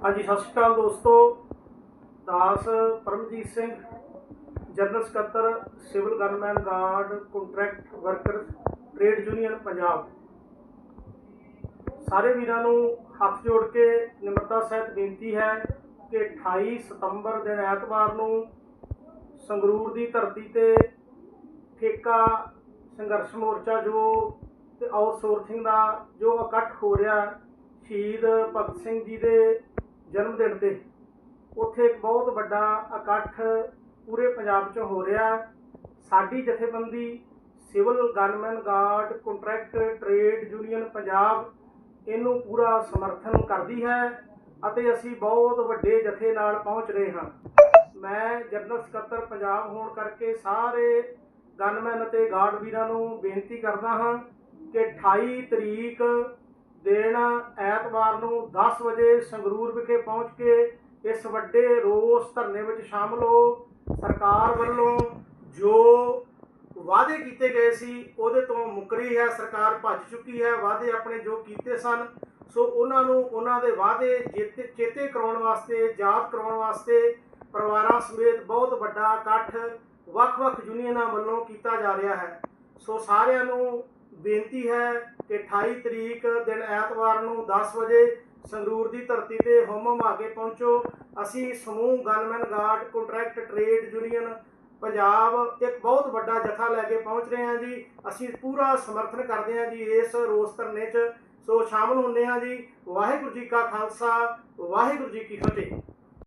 ਹਾਂਜੀ, ਸਤਿ ਸ਼੍ਰੀ ਅਕਾਲ ਦੋਸਤੋ। ਦਾਸ ਪਰਮਜੀਤ ਸਿੰਘ, ਜਨਰਲ ਸਕੱਤਰ, civil gunman guard, contract workers trade union, Punjab. ਸਾਰੇ ਵੀਰਾਂ ਨੂੰ ਹੱਥ ਜੋੜ ਕੇ ਨਿਮਰਤਾ ਸਹਿਤ ਬੇਨਤੀ ਹੈ ਕਿ 28 ਸਤੰਬਰ ਦਿਨ ਐਤਵਾਰ ਨੂੰ ਸੰਗਰੂਰ ਦੀ ਧਰਤੀ ਤੇ ਠੇਕਾ ਸੰਘਰਸ਼ ਮੋਰਚਾ ਜੋ ਤੇ ਆਊਟਸੋਰਸਿੰਗ ਦਾ ਜੋ ਇਕੱਠ ਹੋ ਰਿਹਾ, ਸ਼ਹੀਦ ਭਗਤ ਸਿੰਘ ਜੀ ਦੇ ਜਨਮ ਦਿਨ ਤੇ। ਉੱਥੇ ਇੱਕ ਬਹੁਤ ਵੱਡਾ ਇਕੱਠ ਪੂਰੇ ਪੰਜਾਬ 'ਚ ਹੋ ਰਿਹਾ। ਸਾਡੀ ਜਥੇਬੰਦੀ, civil gunman guard, contract trade union Punjab, ਇਹਨੂੰ ਪੂਰਾ ਸਮਰਥਨ ਕਰਦੀ ਹੈ ਅਤੇ ਅਸੀਂ ਬਹੁਤ ਵੱਡੇ ਜਥੇ ਨਾਲ ਪਹੁੰਚ ਰਹੇ ਹਾਂ। ਮੈਂ ਜਨਰਲ ਸਕੱਤਰ ਪੰਜਾਬ ਹੋਣ ਕਰਕੇ ਸਾਰੇ ਗਨਮੈਨ ਅਤੇ ਗਾਰਡ ਵੀਰਾਂ ਨੂੰ ਬੇਨਤੀ ਕਰਦਾ ਹਾਂ ਕਿ 28 ਤਰੀਕ ਦਿਨ ਐਤਵਾਰ ਨੂੰ 10 ਵਜੇ ਸੰਗਰੂਰ ਵਿਖੇ ਪਹੁੰਚ ਕੇ ਇਸ ਵੱਡੇ ਰੋਸ ਧਰਨੇ ਵਿੱਚ ਸ਼ਾਮਲ ਹੋ ਸਰਕਾਰ ਵੱਲੋਂ ਜੋ ਵਾਅਦੇ ਕੀਤੇ ਗਏ ਸੀ, ਉਹਦੇ ਤੋਂ ਮੁੱਕਰੀ ਹੈ, ਸਰਕਾਰ ਭੱਜ ਚੁੱਕੀ ਹੈ, ਵਾਅਦੇ ਆਪਣੇ ਜੋ ਕੀਤੇ ਸਨ, ਸੋ ਉਹਨਾਂ ਨੂੰ ਉਹਨਾਂ ਦੇ ਵਾਅਦੇ ਚੇਤੇ ਚੇਤੇ ਕਰਾਉਣ ਵਾਸਤੇ, ਯਾਦ ਕਰਾਉਣ ਵਾਸਤੇ ਪਰਿਵਾਰਾਂ ਸਮੇਤ ਬਹੁਤ ਵੱਡਾ ਇਕੱਠ ਵੱਖ-ਵੱਖ ਯੂਨੀਅਨਾਂ ਵੱਲੋਂ ਕੀਤਾ ਜਾ ਰਿਹਾ ਹੈ। ਸੋ ਸਾਰਿਆਂ ਨੂੰ ਬੇਨਤੀ ਹੈ ਕਿ 28 ਤਰੀਕ ਦਿਨ ਐਤਵਾਰ ਨੂੰ 10 ਵਜੇ ਸੰਗਰੂਰ ਦੀ ਧਰਤੀ ਤੇ ਹੁਮ ਆ ਕੇ ਪਹੁੰਚੋ। ਅਸੀਂ ਸਮੂਹ gunman guard, contract trade union, Punjab ਇੱਕ ਬਹੁਤ ਵੱਡਾ ਜਥਾ ਲੈ ਕੇ ਪਹੁੰਚ ਰਹੇ ਹਾਂ ਜੀ। ਅਸੀਂ ਪੂਰਾ ਸਮਰਥਨ ਕਰਦੇ ਹਾਂ ਜੀ ਇਸ ਰੋਸ ਧਰਨੇ 'ਚ। ਸੋ ਸ਼ਾਮਲ ਹੁੰਦੇ ਹਾਂ ਜੀ। ਵਾਹਿਗੁਰੂ ਜੀ ਕਾ ਖਾਲਸਾ, ਵਾਹਿਗੁਰੂ ਜੀ ਕੀ ਫਤਿਹ।